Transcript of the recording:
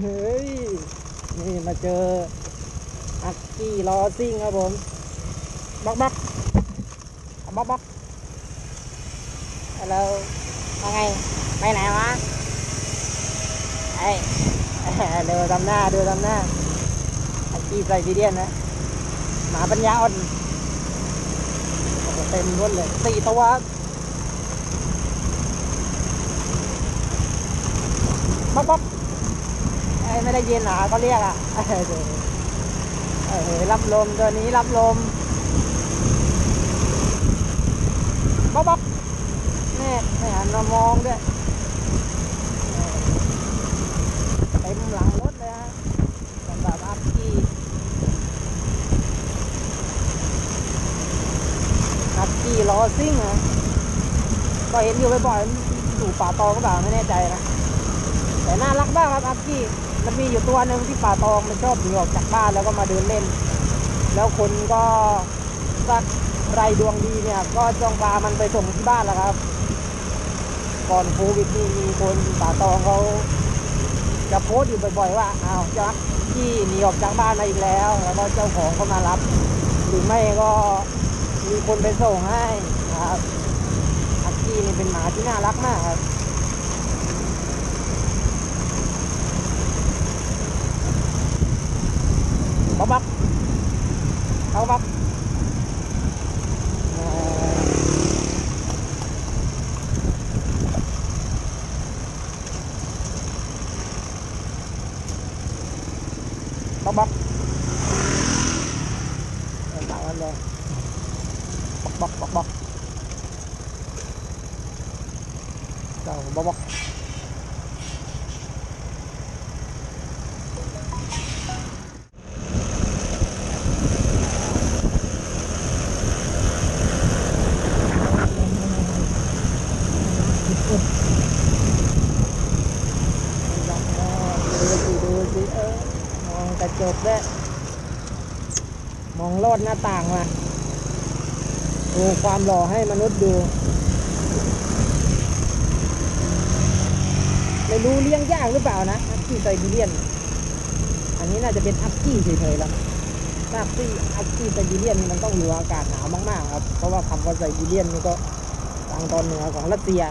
เฮ้ย นี่มาเจอ อักกี้ลอซิ่งครับผมบล็อกบล็อกบล็อกบล็อกฮัลโหลว่าไง ไปไหนวะไอ้ดูทำหน้าดูทำหน้าอักกี้ไซบีเรียนนะ หมาปัญญาอ่อนเต็มรถเลยสี่ตัวบ๊อกบ๊อก ไม่ได้ยินหรอเขาเรียกอะเออรับลมตัวนี้รับลมบ๊อบแม่ไม่หันมามองด้วยเต็มหลังรถเลยฮะสำหรับอัพกี้อักกี้ล้อซิ่งนะก็เห็นอยู่บ่อยๆอยู่ป่าตองก็เปล่าไม่แน่ใจนะแต่น่ารักมากครับอักกี้ มันมีอยู่ตัวหนึ่งที่ป่าตองมันชอบหนีออกจากบ้านแล้วก็มาเดินเล่น แล้วคนก็สักไรดวงดีเนี่ย ก็จ้องพามันไปส่งที่บ้านแล้วครับ ก่อนโควิดนี่มีคนป่าตองเขาจะโพสต์อยู่บ่อยๆว่าอ้าวจักกี้หนีออกจากบ้านมาอีกแล้ว แล้วก็เจ้าของก็มารับ หรือไม่ก็มีคนไปส่งให้ครับอักกี้นี่เป็นหมาที่น่ารักมากครับ บ๊อบบ๊อบเอาบ๊อบเอ่อบ๊อบบ๊อบเอาเต่ามันเลยบ๊อบบ๊อบบ๊อบบ๊อบเต่าบ๊อบบ๊อบ ดูสิดูสิเออมองกระ จกด้วย มองลอดหน้าต่างมาดูความหล่อให้มนุษย์ดู ไม่รู้เลี้ยงยากหรือเปล่านะอัพกี้ไซบีเรียน อันนี้น่าจะเป็นอัพกี้เฉยๆแล้วถ้าอัพกี้อัพกี้ไซบีเรียนนี่มันต้องอยู่อากาศหนาวมาก ๆ ครับ เพราะว่าคำว่าไซบีเรียนนี่ก็ทางตอนเหนือของรัสเซีย